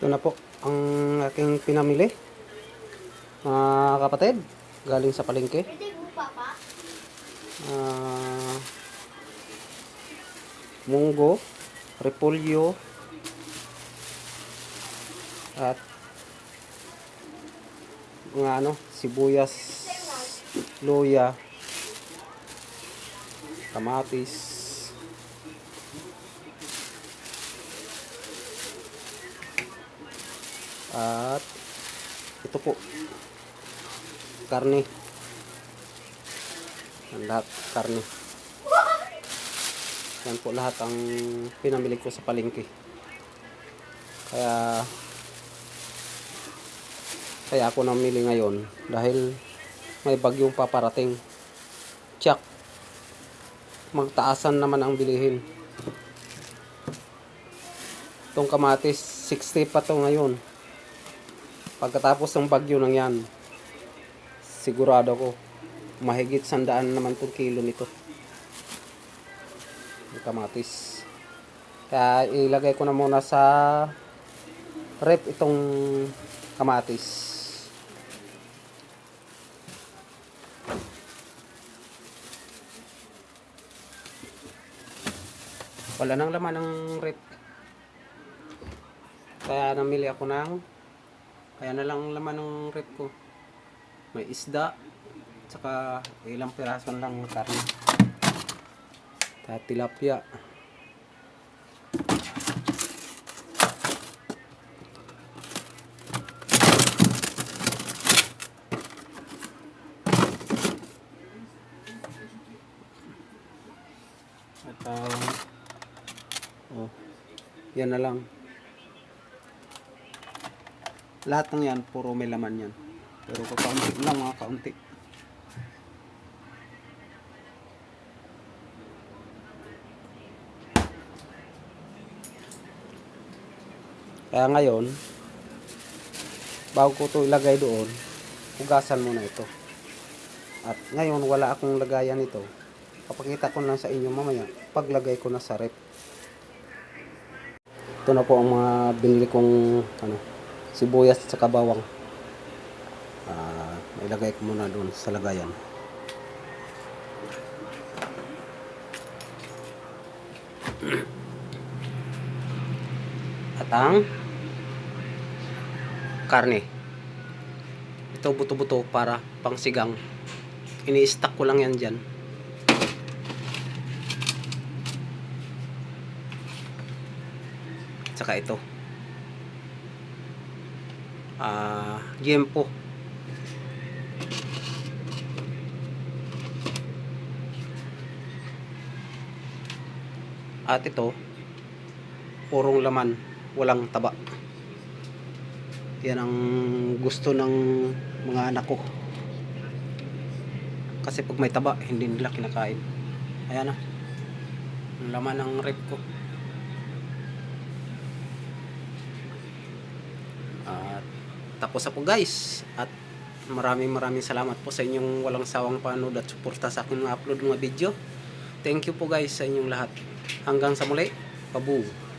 Ito na po ang aking pinamili. Mga kapatid, galing sa palengke. Ah, munggo, repolyo, at mga ano, sibuyas, luya, kamatis, at ito po, karne. Ang lahat karne. Yan po lahat ang pinamili ko sa palengke. Kaya kaya ako namili ngayon dahil may bagyong paparating. Tsak. Magtaasan naman ang bilihin. Itong kamatis, 60 pa to ngayon. Pagkatapos ng bagyo nang yan, sigurado ko, mahigit sandaan naman tong kilo nito. Yung kamatis. Kaya ilagay ko na muna sa rep itong kamatis. Wala nang laman ng rep. Kaya namili ako ng kaya na lang laman ng rep ko. May isda, tsaka ilang piraso lang ng karne. At tilapia. At ah, oh, yan na lang. Lahat ng yan, puro may laman yan. Pero kakaunti lang mga kaunti. Kaya ngayon, bago ko ito ilagay doon, hugasan muna ito. At ngayon, wala akong lagayan ito. Papakita ko lang sa inyo mamaya, paglagay ko na sa rep. Ito na po ang mga binili kong ano, sibuyas at saka bawang. Ah, ilagay ko muna doon sa lagayan. At ang karne. Ito buto-buto para pangsigang. Ini-stack ko lang yan dyan. Tsaka ito. Ah, yempo. At ito, purong laman, walang taba. Yan ang gusto ng mga anak ko. Kasi pag may taba, hindi nila kinakain. Ayan na. Ang laman ng rep ko. At tapos na po guys. At maraming maraming salamat po sa inyong walang sawang panood at suporta sa aking mga upload mga video. Thank you po guys sa inyong lahat. Hanggang sa muli. Pabu.